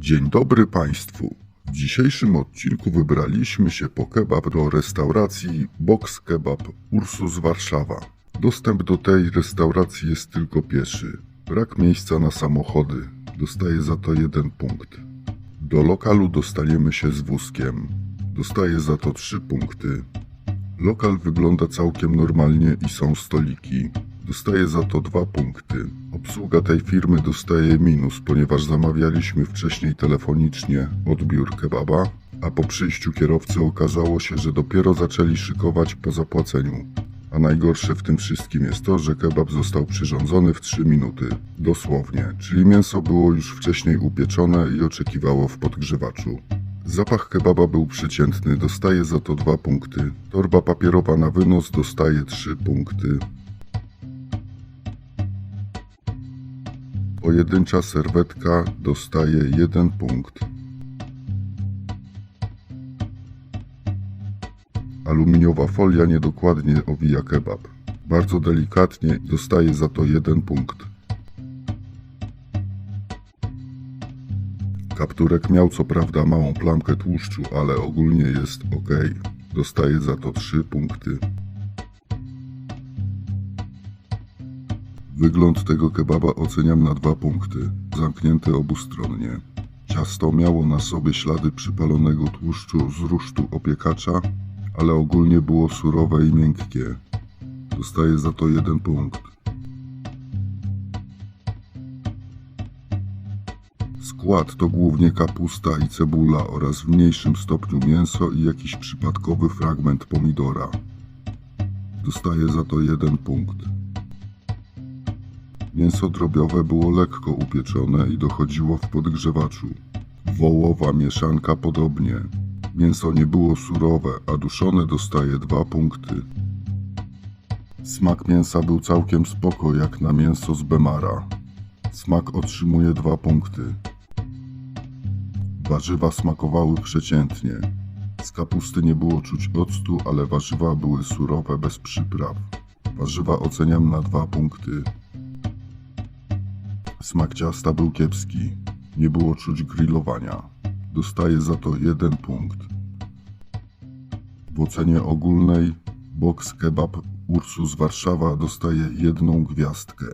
Dzień dobry Państwu. W dzisiejszym odcinku wybraliśmy się po kebab do restauracji Box Kebab Ursus Warszawa. Dostęp do tej restauracji jest tylko pieszy. Brak miejsca na samochody. Dostaje za to jeden punkt. Do lokalu dostaniemy się z wózkiem. Dostaje za to trzy punkty. Lokal wygląda całkiem normalnie i są stoliki. Dostaje za to dwa punkty. Obsługa tej firmy dostaje minus, ponieważ zamawialiśmy wcześniej telefonicznie odbiór kebaba, a po przyjściu kierowcy okazało się, że dopiero zaczęli szykować po zapłaceniu. A najgorsze w tym wszystkim jest to, że kebab został przyrządzony w 3 minuty. Dosłownie, czyli mięso było już wcześniej upieczone i oczekiwało w podgrzewaczu. Zapach kebaba był przeciętny, dostaje za to 2 punkty. Torba papierowa na wynos dostaje 3 punkty. Pojedyncza serwetka dostaje 1 punkt. Aluminiowa folia niedokładnie owija kebab. Bardzo delikatnie dostaje za to 1 punkt. Kapturek miał co prawda małą plamkę tłuszczu, ale ogólnie jest ok. Dostaje za to 3 punkty. Wygląd tego kebaba oceniam na 2 punkty, zamknięty obustronnie. Ciasto miało na sobie ślady przypalonego tłuszczu z rusztu opiekacza, ale ogólnie było surowe i miękkie. Dostaje za to jeden punkt. Skład to głównie kapusta i cebula oraz w mniejszym stopniu mięso i jakiś przypadkowy fragment pomidora. Dostaje za to jeden punkt. Mięso drobiowe było lekko upieczone i dochodziło w podgrzewaczu. Wołowa mieszanka podobnie. Mięso nie było surowe, a duszone dostaje dwa punkty. Smak mięsa był całkiem spoko jak na mięso z Bemara. Smak otrzymuje dwa punkty. Warzywa smakowały przeciętnie. Z kapusty nie było czuć octu, ale warzywa były surowe bez przypraw. Warzywa oceniam na dwa punkty. Smak ciasta był kiepski. Nie było czuć grillowania. Dostaje za to jeden punkt. W ocenie ogólnej Box Kebab Ursus Warszawa dostaje jedną gwiazdkę.